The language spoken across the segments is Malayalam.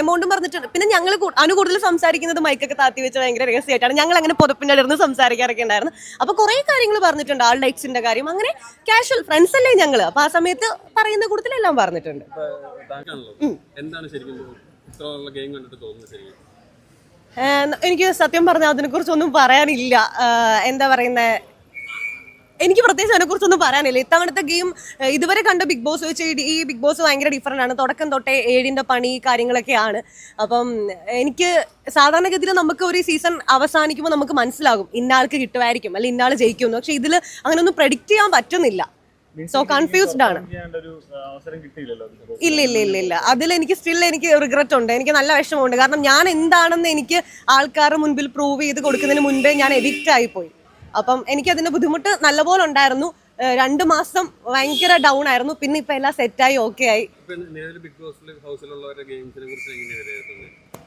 എമൗണ്ടും പറഞ്ഞിട്ടുണ്ട്. പിന്നെ ഞങ്ങൾ അനു കൂടുതൽ സംസാരിക്കുന്നത് മൈക്കൊക്കെ താത്തി വെച്ച് ഭയങ്കര രഹസ്യമായിട്ടാണ് ഞങ്ങൾ അങ്ങനെ പുതപ്പിന്റെ അടുത്ത് സംസാരിക്കാറൊക്കെ ഉണ്ടായിരുന്നു. അപ്പോൾ കുറേ കാര്യങ്ങൾ പറഞ്ഞിട്ടുണ്ട് ആൾ ലൈക്സിന്റെ കാര്യം. അങ്ങനെ കാഷ്വൽ ഫ്രണ്ട്സ് അല്ലേ ഞങ്ങൾ അപ്പോൾ ആ സമയത്ത് പറയുന്ന കൂട്ടത്തിലെല്ലാം പറഞ്ഞിട്ടുണ്ട്. എന്താണ് ശരിക്കും ഗെയിം കണ്ടിട്ട് തോന്നുന്നത് ശരിക്കും? എനിക്ക് സത്യം പറഞ്ഞാൽ അതിനെക്കുറിച്ചൊന്നും പറയാനില്ല. എന്താ പറയുന്നത് എനിക്ക് പ്രത്യേകിച്ച് അതിനെക്കുറിച്ചൊന്നും പറയാനില്ല. ഇത്തവണത്തെ ഗെയിം ഇതുവരെ കണ്ട ബിഗ് ബോസ് വെച്ച് ഈ- ബിഗ് ബോസ് ഭയങ്കര ഡിഫറെന്റ് ആണ്. തുടക്കം തൊട്ടേ ഏഴിന്റെ പണി കാര്യങ്ങളൊക്കെയാണ്. അപ്പം എനിക്ക് സാധാരണഗതിയിൽ നമുക്ക് ഒരു സീസൺ അവസാനിക്കുമ്പോൾ നമുക്ക് മനസ്സിലാകും ഇന്നാൾക്ക് കിട്ടുമായിരിക്കും അല്ലെങ്കിൽ ഇന്നാൾ ജയിക്കുമെന്ന്. പക്ഷേ ഇതിൽ അങ്ങനെയൊന്നും പ്രെഡിക്റ്റ് ചെയ്യാൻ പറ്റുന്നില്ല. സോ കൺഫ്യൂസ്ഡ് ആണ്. ഇല്ല ഇല്ല ഇല്ല ഇല്ല. അതിൽ എനിക്ക് സ്റ്റിൽ എനിക്ക് റിഗ്രറ്റ് ഉണ്ട്. എനിക്ക് നല്ല വിഷമമുണ്ട്. കാരണം ഞാൻ എന്താണെന്ന് എനിക്ക് ആൾക്കാരുടെ മുൻപിൽ പ്രൂവ് ചെയ്ത് കൊടുക്കുന്നതിന് മുൻപേ ഞാൻ എഡിക്റ്റ് ആയി ആയിപ്പോയി. അപ്പം എനിക്ക് അതിന്റെ ബുദ്ധിമുട്ട് നല്ലപോലെ ഉണ്ടായിരുന്നു രണ്ടു മാസം ഭയങ്കര ഡൗൺ ആയിരുന്നു. പിന്നെ ഇപ്പൊ എല്ലാം സെറ്റായി ഓക്കെ ആയി. ബിഗ് ഹൗസിലുള്ളവരുടെ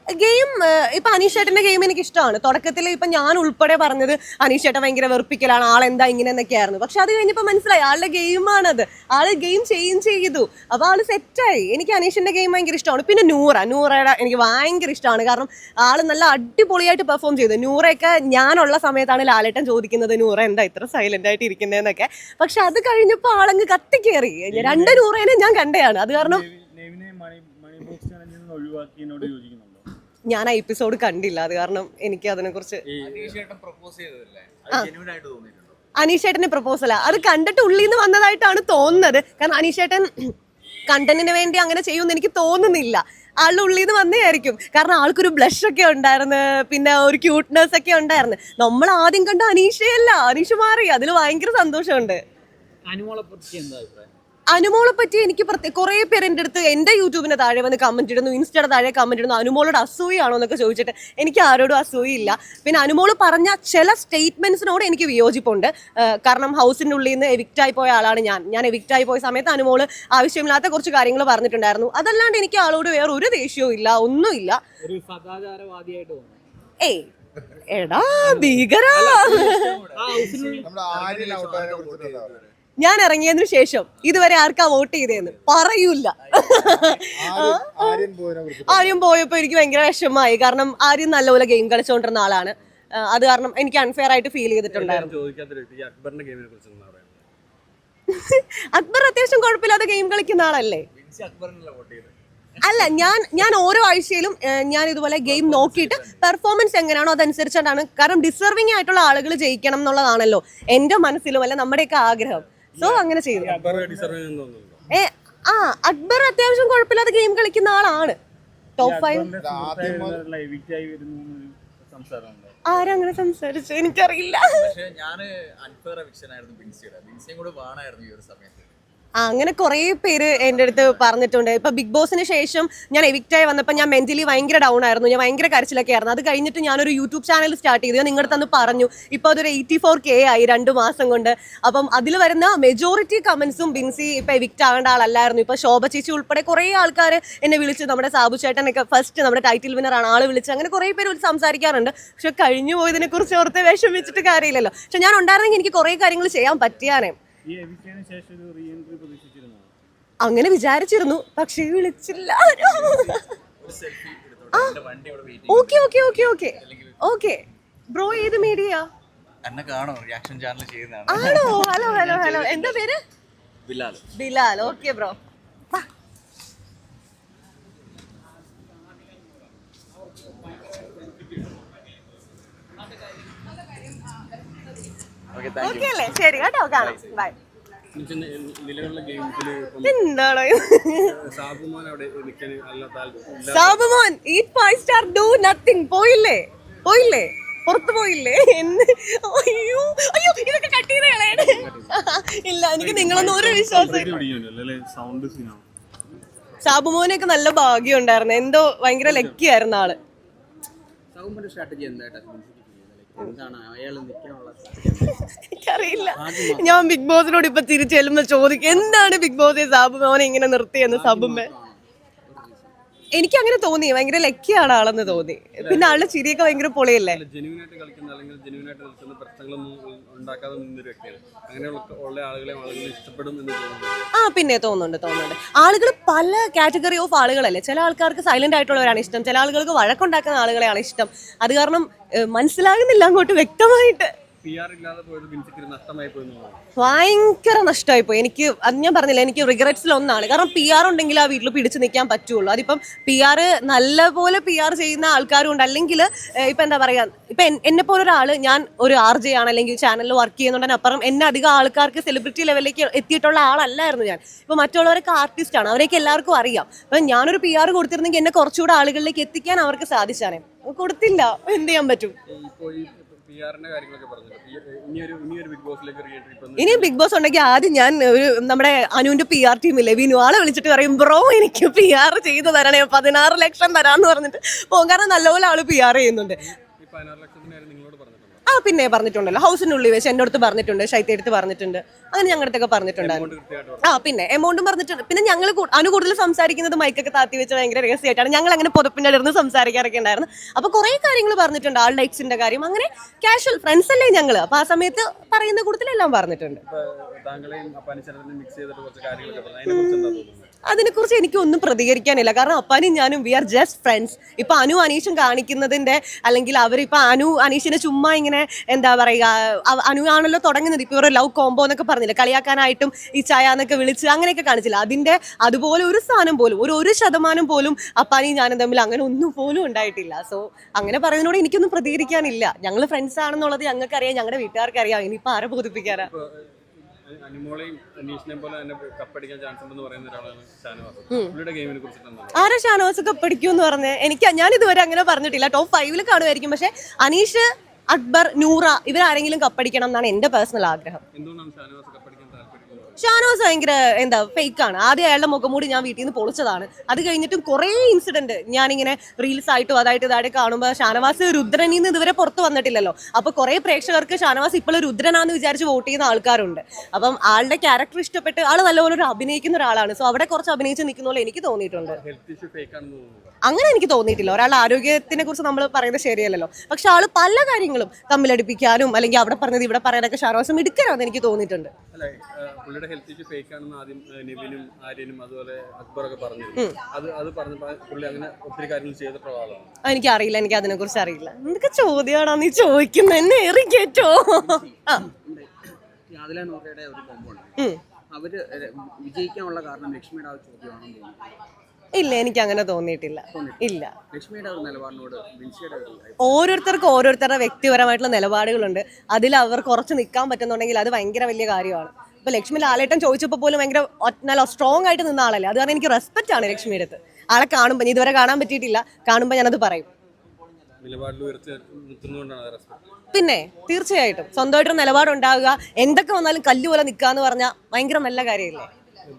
ഗെയിം ഇപ്പൊ അനീഷേട്ടന്റെ ഗെയിം എനിക്ക് ഇഷ്ടമാണ് തുടക്കത്തിൽ ഇപ്പൊ ഞാൻ ഉൾപ്പെടെ പറഞ്ഞത് അനീഷേട്ടൻ ഭയങ്കര വെറുപ്പിക്കലാണ് ആളെന്താ ഇങ്ങനെ എന്നൊക്കെയായിരുന്നു പക്ഷെ അത് കഴിഞ്ഞപ്പോ മനസ്സിലായി ആളുടെ ഗെയിമാണത് ആൾ ഗെയിം ചേഞ്ച് ചെയ്തു. അപ്പൊ ആൾ സെറ്റായി എനിക്ക് അനീഷിന്റെ ഗെയിം ഭയങ്കര ഇഷ്ടമാണ്. പിന്നെ നൂറ. നൂറയുടെ എനിക്ക് ഭയങ്കര ഇഷ്ടമാണ്. കാരണം ആൾ നല്ല അടിപൊളിയായിട്ട് പെർഫോം ചെയ്തു. നൂറയൊക്കെ ഞാനുള്ള സമയത്താണ് ലാലേട്ടൻ ചോദിക്കുന്നത് നൂറ എന്താ ഇത്ര സൈലന്റ് ആയിട്ട് ഇരിക്കുന്നതെന്നൊക്കെ പക്ഷെ അത് കഴിഞ്ഞപ്പോ ആളങ്ങ് കത്തിക്കേറി രണ്ട് നൂറേനെ ഞാൻ കണ്ടയാണ് അത് കാരണം ഒഴിവാക്കിയോട് മണി ഞാൻ ആ എപ്പിസോഡ് കണ്ടില്ല. അത് കാരണം എനിക്ക് അതിനെക്കുറിച്ച് കുറിച്ച് അനീഷേട്ടന്റെ പ്രപ്പോസലാ അത് കണ്ടിട്ട് ഉള്ളിൽ നിന്ന് വന്നതായിട്ടാണ് തോന്നുന്നത്. കാരണം അനീഷേട്ടൻ കണ്ടന്റിന് വേണ്ടി അങ്ങനെ ചെയ്യുമെന്ന് എനിക്ക് തോന്നുന്നില്ല. ആളുടെ ഉള്ളിൽ നിന്ന് വന്നേ ആയിരിക്കും കാരണം ആൾക്കൊരു ബ്ലഷ് ഒക്കെ ഉണ്ടായിരുന്നു. പിന്നെ ഒരു ക്യൂട്ട്നെസ് ഒക്കെ ഉണ്ടായിരുന്നു. നമ്മൾ ആദ്യം കണ്ട അനീഷയല്ല. അനീഷ് മാറി. അതിൽ ഭയങ്കര സന്തോഷമുണ്ട്. അനുമോളെ പറ്റി എന്താ? അനുമോളെ പറ്റി എനിക്ക് പ്രത്യേക കുറേ പേര് എന്റെ അടുത്ത് എന്റെ യൂട്യൂബിന് താഴെ വന്ന് കമന്റ് ഇടുന്നു ഇൻസ്റ്റയുടെ താഴെ കമന്റ് ഇടുന്നു അനുമോളോട് അസൂയാണോ എന്നൊക്കെ ചോദിച്ചിട്ട് എനിക്ക് ആരോടും അസൂയില്ല പിന്നെ അനുമോൾ പറഞ്ഞ ചില സ്റ്റേറ്റ്മെന്റ്സിനോട് എനിക്ക് വിയോജിപ്പുണ്ട്. കാരണം ഹൗസിന്റെ ഉള്ളിൽ നിന്ന് എവിക്റ്റ് ആയി പോയ ആളാണ് ഞാൻ. ഞാൻ എവിക്റ്റ് ആയി പോയ സമയത്ത് അനുമോൾ ആവശ്യമില്ലാത്ത കുറച്ച് കാര്യങ്ങൾ പറഞ്ഞിട്ടുണ്ടായിരുന്നു. അതല്ലാണ്ട് എനിക്ക് ആളോട് വേറെ ഒരു ദേഷ്യവും ഇല്ല ഒന്നുമില്ല. ഒരു സദാചാരവാദിയായിട്ട് തോന്നുന്നു. ഏയ് എടാ ഭീകര. ഞാൻ ഇറങ്ങിയതിനു ശേഷം ഇതുവരെ ആർക്കാ വോട്ട് ചെയ്തേന്ന്? പറയൂല ആര്യം പോയപ്പോ എനിക്ക് ഭയങ്കര വിഷമമായി. കാരണം ആര്യം നല്ലപോലെ ഗെയിം കളിച്ചുകൊണ്ടിരുന്ന ആളാണ്. അത് കാരണം എനിക്ക് അൺഫെയർ ആയിട്ട് ഫീൽ ചെയ്തിട്ടുണ്ടായിരുന്നു. അക്ബർ അത്യാവശ്യം കുഴപ്പമില്ലാതെ ഗെയിം കളിക്കുന്ന ആളല്ലേ? അല്ല ഞാൻ ഞാൻ ഓരോ ആഴ്ചയിലും ഞാൻ ഇതുപോലെ ഗെയിം നോക്കിയിട്ട് പെർഫോമൻസ് എങ്ങനെയാണോ അതനുസരിച്ചിട്ടാണ്. കാരണം ഡിസർവിംഗ് ആയിട്ടുള്ള ആളുകൾ ജയിക്കണം എന്നുള്ളതാണല്ലോ എന്റെ മനസ്സിലും അല്ല നമ്മുടെയൊക്കെ ആഗ്രഹം. സോ അങ്ങനെ ചെയ്തു. ഏ ആ അക്ബർ അത്യാവശ്യം കുഴപ്പമില്ലാതെ ഗെയിം കളിക്കുന്ന ആളാണ്. ടോപ്പ് ഫൈവ് സംസാരമുണ്ട് ആരങ്ങനെ സംസാരിച്ചു? എനിക്കറിയില്ല. പക്ഷേ ഞാൻ അൻഫെയർ എവിക്ഷൻ ആയിരുന്നു ബിൻസിയുടെ. ബിൻസിയും കൂടെ വേണമായിരുന്നു ഈ ഒരു സമയത്ത്. അങ്ങനെ കുറേ പേര് എന്റെ അടുത്ത് പറഞ്ഞിട്ടുണ്ട്. ഇപ്പൊ ബിഗ് ബോസിന് ശേഷം ഞാൻ എവിക്റ്റായി വന്നപ്പോൾ ഞാൻ മെന്റലി ഭയങ്കര ഡൗൺ ആയിരുന്നു. ഞാൻ ഭയങ്കര കരച്ചിലൊക്കെ ആയിരുന്നു. അത് കഴിഞ്ഞിട്ട് ഞാനൊരു യൂട്യൂബ് ചാനൽ സ്റ്റാർട്ട് ചെയ്തു. ഞാൻ നിങ്ങളുടെ തന്ന് പറഞ്ഞു ഇപ്പോൾ അതൊരു എയ്റ്റി ഫോർ കെ ആയി രണ്ട് മാസം കൊണ്ട്. അപ്പം അതിൽ വരുന്ന മെജോറിറ്റി കമന്റ്സും ബിൻസി ഇപ്പൊ എവിക്റ്റ് ആവേണ്ട ആളല്ലായിരുന്നു. ഇപ്പൊ ശോഭ ചേച്ചി ഉൾപ്പെടെ കുറേ ആൾക്കാർ എന്നെ വിളിച്ച് നമ്മുടെ സാബു ചേട്ടനൊക്കെ ഫസ്റ്റ് നമ്മുടെ ടൈറ്റിൽ വിന്നറാണ് ആൾ വിളിച്ച് അങ്ങനെ കുറേ പേര് സംസാരിക്കാറുണ്ട്. പക്ഷെ കഴിഞ്ഞു പോയതിനെ കുറിച്ച് ഓർത്ത് വിഷമിച്ചിട്ട് കാര്യമില്ലല്ലോ. പക്ഷെ ഞാൻ ഉണ്ടായിരുന്നെങ്കിൽ എനിക്ക് കുറേ കാര്യങ്ങൾ ചെയ്യാൻ പറ്റിയാനേ. ഈ എവിക്റ്റിന് ശേഷം ഒരു റീ എൻട്രി പ്രതീക്ഷിച്ചിരുന്നു? അങ്ങനെ വിചാരിച്ചിരുന്നു പക്ഷേ വിളിച്ചില്ല. Okay okay okay okay okay bro ഏത് മീഡിയ എന്നെ കാണോ? റിയാക്ഷൻ ചാനൽ ചെയ്യുന്നതാണ്. ആണോ? ഹലോ ഹലോ ഹലോ എന്താ പേര്? Bilal. Bilal. Okay bro okay അല്ലേ? ശരി കേട്ടോ കാണാം. ബൈ എന്താണോ സാബുമോൻ ഈ ഫൈവ് സ്റ്റാർ ഡു നത്തിങ് പോയില്ലേ? പോയില്ലേ? പുറത്തു പോയില്ലേ? എന്ന് അയ്യോ അയ്യോ ഇതൊക്കെ കട്ട് ചെയ്ത് കളയണേ ഇല്ല എനിക്ക് നിങ്ങളൊന്നും ഒരു വിശ്വാസം സാബുമോനൊക്കെ നല്ല ഭാഗ്യം ഉണ്ടായിരുന്നു. എന്തോ ഭയങ്കര ലക്കിയായിരുന്നു ആൾ. സ്ട്രാറ്റജി എന്തായിട്ടാ എനിക്കറിയില്ല. ഞാൻ ബിഗ് ബോസിനോട് ഇപ്പൊ തിരിച്ചു ചെല്ലുമ്പോ ചോദിക്കും എന്താണ് ബിഗ് ബോസ് സാബുമോനെ ഇങ്ങനെ നിർത്തിയെന്ന് സബുമ്മ? എനിക്ക് അങ്ങനെ തോന്നി ഭയങ്കര ലക്കിയാണ് ആളെന്ന് തോന്നി. പിന്നെ ആളുടെ ചിരിയൊക്കെ ഭയങ്കര പൊളിയല്ലേ? ജെനുവിനായിട്ട് കളിക്കുന്ന അല്ലെങ്കിൽ ജെനുവിനായിട്ട് നിൽക്കുന്ന പ്രശ്നങ്ങളൊന്നും ഉണ്ടാക്കാതെ നിന്നൊരു വ്യക്തിയാണ്. അങ്ങനെയുള്ള ഉള്ള ആളുകളെ ആളുകൾ ഇഷ്ടപ്പെടും എന്ന് തോന്നുന്നു. ആ പിന്നെ തോന്നുന്നുണ്ട് തോന്നുന്നുണ്ട്. ആളുകൾ പല കാറ്റഗറി ഓഫ് ആളുകളല്ലേ? ചില ആൾക്കാർക്ക് സൈലന്റ് ആയിട്ടുള്ളവരാണ് ഇഷ്ടം. ചില ആളുകൾക്ക് വഴക്കുണ്ടാക്കുന്ന ആളുകളെയാണ് ഇഷ്ടം. അത് കാരണം മനസ്സിലാകുന്നില്ല അങ്ങോട്ട് വ്യക്തമായിട്ട്. പി ആർ ഇല്ലാതെ പോയത് ബിൻസിക്ക് നഷ്ടമായി പോയി ഭയങ്കര നഷ്ടമായി പോയി. എനിക്ക് അത് ഞാൻ പറഞ്ഞില്ല എനിക്ക് റിഗ്രറ്റ്സിൽ ഒന്നാണ്. കാരണം പി ആർ ഉണ്ടെങ്കിൽ ആ വീട്ടിൽ പിടിച്ചു നിൽക്കാൻ പറ്റുള്ളൂ. അതിപ്പം പി ആർ നല്ലപോലെ പി ആർ ചെയ്യുന്ന ആൾക്കാരും ഉണ്ട് അല്ലെങ്കിൽ ഇപ്പം എന്താ പറയുക ഇപ്പം എന്നെ പോലെ ഒരാൾ ഞാൻ ഒരു ആർ ജെ ആണ് അല്ലെങ്കിൽ ചാനലിൽ വർക്ക് ചെയ്യുന്നുണ്ടെങ്കിൽ അപ്പുറം എന്നെ അധികം ആൾക്കാർക്ക് സെലിബ്രിറ്റി ലെവലിലേക്ക് എത്തിയിട്ടുള്ള ആളല്ലായിരുന്നു ഞാൻ. ഇപ്പൊ മറ്റുള്ളവരൊക്കെ ആർട്ടിസ്റ്റ് ആണ്. അവരെയൊക്കെ എല്ലാവർക്കും അറിയാം. അപ്പം ഞാനൊരു പി ആർ കൊടുത്തിരുന്നെങ്കിൽ എന്നെ കുറച്ചുകൂടെ ആളുകളിലേക്ക് എത്തിക്കാൻ അവർക്ക് സാധിച്ചാണ് കൊടുത്തില്ല. എന്ത് ചെയ്യാൻ പറ്റും? ഇനി ബിഗ് ബോസ് ഉണ്ടെങ്കിൽ ആദ്യം ഞാൻ ഒരു നമ്മുടെ അനുവിന്റെ പി ആർ ടീമില്ലേ വിനു ആളെ വിളിച്ചിട്ട് പറയും ബ്രോ എനിക്ക് പി ആർ ചെയ്ത് തരണേ പതിനാറ് ലക്ഷം തരാന്ന് പറഞ്ഞിട്ട് പോകും കാരണം നല്ലപോലെ ആൾ പി ആർ ചെയ്യുന്നുണ്ട്. ആ പിന്നെ പറഞ്ഞിട്ടുണ്ടല്ലോ. ഹൗസിനുള്ളിൽ വെച്ച് എന്റെ അടുത്ത് പറഞ്ഞിട്ടുണ്ട് ശൈത്യ എടുത്ത് പറഞ്ഞിട്ടുണ്ട്. അങ്ങനെ ഞങ്ങളുടെ അടുത്തൊക്കെ പറഞ്ഞിട്ടുണ്ടായിരുന്നു. Amount കൃത്യമായിട്ട് പറഞ്ഞു ആ പിന്നെ എമൗണ്ടും പറഞ്ഞിട്ടുണ്ട്. പിന്നെ ഞങ്ങൾ അനു കൂടുതൽ സംസാരിക്കുന്നത് മൈക്കൊക്കെ താത്തി വെച്ച് ഭയങ്കര രഹസ്യമായിട്ടാണ്. ഞങ്ങൾ അങ്ങനെ പുതപ്പിന്റെ സംസാരിക്കാറൊക്കെ ഉണ്ടായിരുന്നു. അപ്പൊ കുറെ കാര്യങ്ങൾ പറഞ്ഞിട്ടുണ്ട് ആളുടെ ലൈക്സിന്റെ കാര്യം. അങ്ങനെ കാഷ്വൽ ഫ്രണ്ട്സ് അല്ലേ ഞങ്ങൾ അപ്പൊ ആ സമയത്ത് പറയുന്ന കൂടുതലെല്ലാം പറഞ്ഞിട്ടുണ്ട്. അതിനെക്കുറിച്ച് എനിക്കൊന്നും പ്രതികരിക്കാനില്ല. കാരണം അപ്പാനും ഞാനും വി ആർ ജസ്റ്റ് ഫ്രണ്ട്സ് ഇപ്പൊ അനു അനീഷും കാണിക്കുന്നതിന്റെ അല്ലെങ്കിൽ അവരിപ്പോ അനു അനീഷിനെ ചുമ്മാ ഇങ്ങനെ എന്താ പറയുക അനു ആണല്ലോ തുടങ്ങുന്നത്. ഇപ്പൊ ഒരു ലവ് കോംബോ എന്നൊക്കെ പറഞ്ഞില്ല? കളിയാക്കാനായിട്ടും ഈ ചായ എന്നൊക്കെ വിളിച്ച് അങ്ങനെയൊക്കെ കാണിച്ചില്ല? അതിന്റെ അതുപോലെ ഒരു സ്ഥാനം പോലും ഒരു ഒരു ശതമാനം പോലും അപ്പാനും ഞാനും തമ്മിൽ അങ്ങനെ ഒന്നും പോലും ഉണ്ടായിട്ടില്ല. സോ അങ്ങനെ പറയുന്നതിനോട് എനിക്കൊന്നും പ്രതികരിക്കാനില്ല. ഞങ്ങൾ ഫ്രണ്ട്സ് ആണെന്നുള്ളത് ഞങ്ങൾക്കറിയാം ഞങ്ങളുടെ വീട്ടുകാർക്കറിയാം. ഇനിയിപ്പോ ആരെ ബോധിപ്പിക്കാനാ? അനിമോളെയും പോലെ തന്നെ കപ്പടിക്കാൻ ചാൻസ് ഉണ്ടെന്ന് പറയുന്ന ഒരാളാണ് ഷാനവാസ്. പുള്ളിയുടെ ഗെയിമിനെ കുറിച്ചിട്ട് എന്താണ്? ആരാ ഷാനവാസ് കപ്പടിക്കും എന്ന് പറഞ്ഞേ? എനിക്ക് ഞാൻ ഇതുവരെ അങ്ങനെ പറഞ്ഞിട്ടില്ല. ടോപ്പ് ഫൈവിൽ കാണുമായിരിക്കും. പക്ഷെ അനീഷ് അക്ബർ നൂറ ഇവരാരെങ്കിലും കപ്പടിക്കണം എന്നാണ് എന്റെ പേഴ്സണൽ ആഗ്രഹം. എന്തുകൊണ്ടാണ് ഷാനവാസ് കപ്പടിക്കാൻ പറയുന്നത്? ഭയങ്കര എന്താ ഫേക്ക് ആണ്. ആദ്യം അയാളുടെ മുഖംമൂടി ഞാൻ വീട്ടിൽ നിന്ന് പൊളിച്ചതാണ്. അത് കഴിഞ്ഞിട്ടും കുറേ ഇൻസിഡന്റ് ഞാനിങ്ങനെ റീൽസ് ആയിട്ടും അതായിട്ട് ഇതായിട്ട് കാണുമ്പോൾ ഷാനവാസ് രുദ്രനിൽ നിന്ന് ഇതുവരെ പുറത്ത് വന്നിട്ടില്ലല്ലോ. അപ്പോൾ കുറേ പ്രേക്ഷകർക്ക് ഷാനവാസ് ഇപ്പോഴും രുദ്രനാന്ന് വിചാരിച്ച് വോട്ട് ചെയ്യുന്ന ആൾക്കാരുണ്ട്. അപ്പം ആളുടെ ക്യാരക്ടർ ഇഷ്ടപ്പെട്ട് ആൾ നല്ലപോലെ ഒരു അഭിനയിക്കുന്ന ഒരാളാണ്. സോ അവിടെ കുറച്ച് അഭിനയിച്ച് നിൽക്കുന്ന പോലെ എനിക്ക് തോന്നിയിട്ടുണ്ട്. അങ്ങനെ എനിക്ക് തോന്നിയിട്ടില്ല. ഒരാളുടെ ആരോഗ്യത്തിനെ കുറിച്ച് നമ്മൾ പറയുന്നത് ശരിയല്ലല്ലോ. പക്ഷെ ആൾ പല കാര്യങ്ങളും തമ്മിലടിപ്പിക്കാനും അല്ലെങ്കിൽ അവിടെ പറഞ്ഞത് ഇവിടെ പറയാനൊക്കെ ഷാനവാസം എടുക്കാനാന്ന് എനിക്ക് തോന്നിയിട്ടുണ്ട്. അല്ലെ ഹെൽത്ത് ഇഷ്യൂ ഫേക്ക് ആണെന്ന് ആദ്യം നിവിനും ആര്യനും അതുപോലെ അക്ബറൊക്കെ പറഞ്ഞു അത് അത് പറഞ്ഞപ്പോൾ പുള്ളി അങ്ങനെ ഒത്തിരി കാര്യങ്ങൾ ചെയ്തിട്ടുള്ള ആളാണ് എനിക്ക് അറിയില്ല എനിക്ക് അതിനെ കുറിച്ച് അറിയില്ല. എന്തൊക്കെ ചോദ്യമാണോ നീ ചോദിക്കുന്നത് എന്നെ ഏറി അതിലെ നോറയുടെ ഒരു കോമ്പോ അവർ വിജയിക്കാനുള്ള കാരണം ലക്ഷ്മിയുടെ ആ ചോദ്യമാണെന്ന് തോന്നുന്നു ഇല്ല എനിക്ക് അങ്ങനെ തോന്നിയിട്ടില്ല. ഇല്ല. ഓരോരുത്തർക്കും ഓരോരുത്തരുടെ വ്യക്തിപരമായിട്ടുള്ള നിലപാടുകളുണ്ട്. അതിൽ അവർ കുറച്ച് നിൽക്കാൻ പറ്റുന്നുണ്ടെങ്കിൽ അത് ഭയങ്കര വലിയ കാര്യമാണ്. ഇപ്പൊ ലക്ഷ്മി ലാലേട്ടൻ ചോദിച്ചപ്പോൾ പോലും ഭയങ്കര നല്ല സ്ട്രോങ് ആയിട്ട് നിന്ന ആളല്ലേ? അത് കാരണം എനിക്ക് റെസ്പെക്റ്റ് ആണ് ലക്ഷ്മിയുടെ അടുത്ത്. ആളെ കാണുമ്പോൾ ഇതുവരെ കാണാൻ പറ്റിയിട്ടില്ല. കാണുമ്പോൾ ഞാനത് പറയും. പിന്നെ തീർച്ചയായിട്ടും സ്വന്തമായിട്ടൊരു നിലപാടുണ്ടാവുക എന്തൊക്കെ വന്നാലും കല്ലുപോലെ നിൽക്കാന്ന് പറഞ്ഞാൽ ഭയങ്കര നല്ല കാര്യമില്ലേ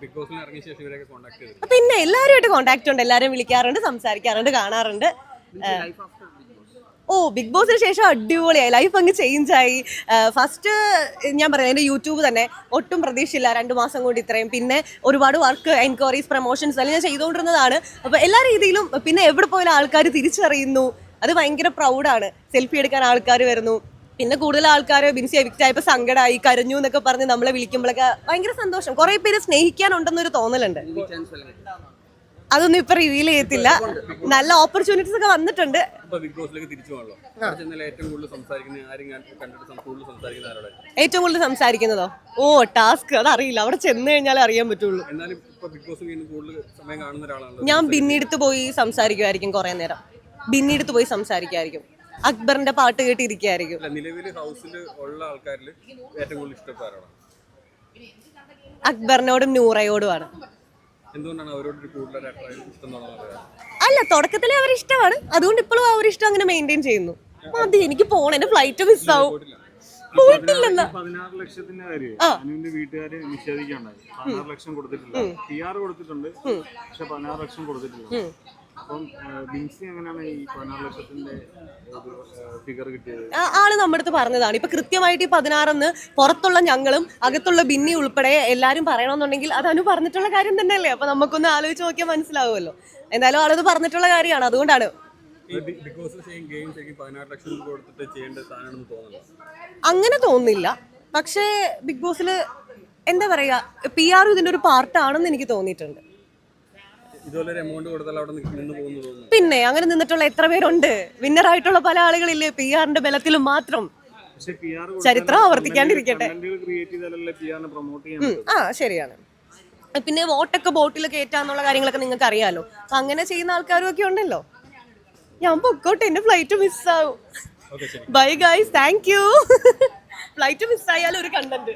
ബിഗ് ബോസിൽ ഇറങ്ങിയ ശേഷം ഇവരെയൊക്കെ കോൺടാക്ട് ചെയ്തിട്ടുണ്ട് പിന്നെ എല്ലാവരുമായിട്ട് കോണ്ടാക്ട് ഉണ്ട്. എല്ലാവരും വിളിക്കാറുണ്ട് സംസാരിക്കാറുണ്ട് കാണാറുണ്ട്. ഓ ബിഗ് ബോസിന് ശേഷം അടിപൊളിയായി. ലൈഫ് അങ്ങ് ചേഞ്ച് ആയി. ഫസ്റ്റ് ഞാൻ പറയാം എന്റെ യൂട്യൂബ് തന്നെ ഒട്ടും പ്രതീക്ഷയില്ല രണ്ട് മാസം കൊണ്ട് ഇത്രയും. പിന്നെ ഒരുപാട് വർക്ക് എൻക്വയറീസ് പ്രൊമോഷൻസ് എല്ലാം ഞാൻ ചെയ്തുകൊണ്ടിരുന്നതാണ്. അപ്പോൾ എല്ലാ രീതിയിലും പിന്നെ എവിടെ പോയാലും ആൾക്കാർ തിരിച്ചറിയുന്നു. അത് ഭയങ്കര പ്രൗഡാണ് സെൽഫി എടുക്കാൻ ആൾക്കാർ വരുന്നു. പിന്നെ കൂടുതൽ ആൾക്കാർ ബിൻസി എവിക്റ്റ് ആയപ്പോൾ സങ്കടമായി കരഞ്ഞു എന്നൊക്കെ പറഞ്ഞ് നമ്മളെ വിളിക്കുമ്പോഴൊക്കെ ഭയങ്കര സന്തോഷം. കുറേ പേര് സ്നേഹിക്കാനുണ്ടെന്നൊരു തോന്നലുണ്ട്. അതൊന്നും ഇപ്പൊ റിവീൽ ചെയ്യത്തില്ല. നല്ല ഓപ്പർച്യൂണിറ്റീസ് ഒക്കെ വന്നിട്ടുണ്ട്. ഇപ്പൊ ബിഗ് ബോസിലേക്ക് തിരിച്ചു പോകണല്ലോ. അവിടെ ഏറ്റവും കൂടുതൽ സംസാരിക്കുന്നതോ? ഓ ടാസ്ക് അതറിയില്ല. അവിടെ ചെന്ന് കഴിഞ്ഞാൽ അറിയാൻ പറ്റുള്ളൂ. എന്നാലും ഇപ്പൊ ബിഗ് ബോസ് വീണ്ടും കൂടുതൽ സമയം കാണുന്ന ഒരാളാണല്ലോ ഞാൻ ബിന്നിടുത്ത് പോയി സംസാരിക്കുമായിരിക്കും കുറെ നേരം. ബിന്നിടുത്ത് പോയി സംസാരിക്കുമായിരിക്കും അക്ബറിന്റെ പാട്ട് ഇഷ്ടപ്പെടാറാണ് അക്ബറിനോടും നൂറയോടുമാണ് എന്തുകൊണ്ടാണ് അവരോട് ഒരു കൂടുതൽ attraction ഇഷ്ടം അല്ല തുടക്കത്തിലെ അവർ ഇഷ്ടമാണ്. അതുകൊണ്ട് ഇപ്പോഴും അവർ ഇഷ്ടം അങ്ങനെ മെയിന്റെയിൻ ചെയ്യുന്നു. മതി എനിക്ക് പോണം. എന്റെ ഫ്ലൈറ്റ് മിസ്സാവും പതിനാറ് ലക്ഷത്തിന്റെ കാര്യം ആ. അനുവിന്റെ വീട്ടുകാര് നിഷേധിക്കാണ്ടായി. പതിനാറ് ലക്ഷം കൊടുത്തിട്ടില്ല. പി ആർ കൊടുത്തിട്ടുണ്ട്. പക്ഷെ പതിനാറ് ലക്ഷം കൊടുത്തിട്ടില്ല. അപ്പം ഏഹ്, ബിൻസി എങ്ങനെയാണ് ഈ പതിനാറ് ലക്ഷത്തിന്റെ ഫിഗർ കിട്ടിയത്? ആൾ നമ്മുടെ അടുത്ത് പറഞ്ഞതാണ്. ഇപ്പൊ കൃത്യമായിട്ട് ഈ പതിനാറെന്ന് പുറത്തുള്ള ഞങ്ങളും അകത്തുള്ള ബിന്നി ഉൾപ്പെടെ എല്ലാരും പറയണമെന്നുണ്ടെങ്കിൽ അത് അനു പറഞ്ഞിട്ടുള്ള കാര്യം തന്നെയല്ലേ? അപ്പൊ നമുക്കൊന്ന് ആലോചിച്ച് നോക്കിയാൽ മനസ്സിലാവുമല്ലോ. എന്തായാലും ആളത് പറഞ്ഞിട്ടുള്ള കാര്യമാണ്. അതുകൊണ്ടാണ്. അങ്ങനെ തോന്നില്ല പക്ഷേ ബിഗ് ബോസിൽ എന്താ പറയാ പി ആർ ഇതിന്റെ ഒരു പാർട്ടാണെന്ന് എനിക്ക് തോന്നിയിട്ടുണ്ട്. ഇതുപോലെ ഒരു എമൗണ്ട് കൊടുത്താൽ അവിടെ നിന്ന് പോകുന്നു പിന്നെ അങ്ങനെ നിന്നിട്ടുള്ള എത്ര പേരുണ്ട്? വിന്നർ ആയിട്ടുള്ള പല ആളുകളില്ലേ പി ആറിന്റെ ബലത്തിൽ മാത്രം ചരിത്രം ആവർത്തിക്കാണ്ടിരിക്കട്ടെ. ആ ശരിയാണ്. പിന്നെ വോട്ടൊക്കെ ബോട്ടിൽ കയറ്റാന്നുള്ള കാര്യങ്ങളൊക്കെ നിങ്ങൾക്ക് അറിയാലോ. അപ്പൊ അങ്ങനെ ചെയ്യുന്ന ആൾക്കാരും ഒക്കെ ഉണ്ടല്ലോ. ഞാൻ പൊക്കോട്ടെ എന്റെ flight മിസ്സാവും bye guys thank you flight മിസ്സായാലും ഒരു കണ്ടന്റ്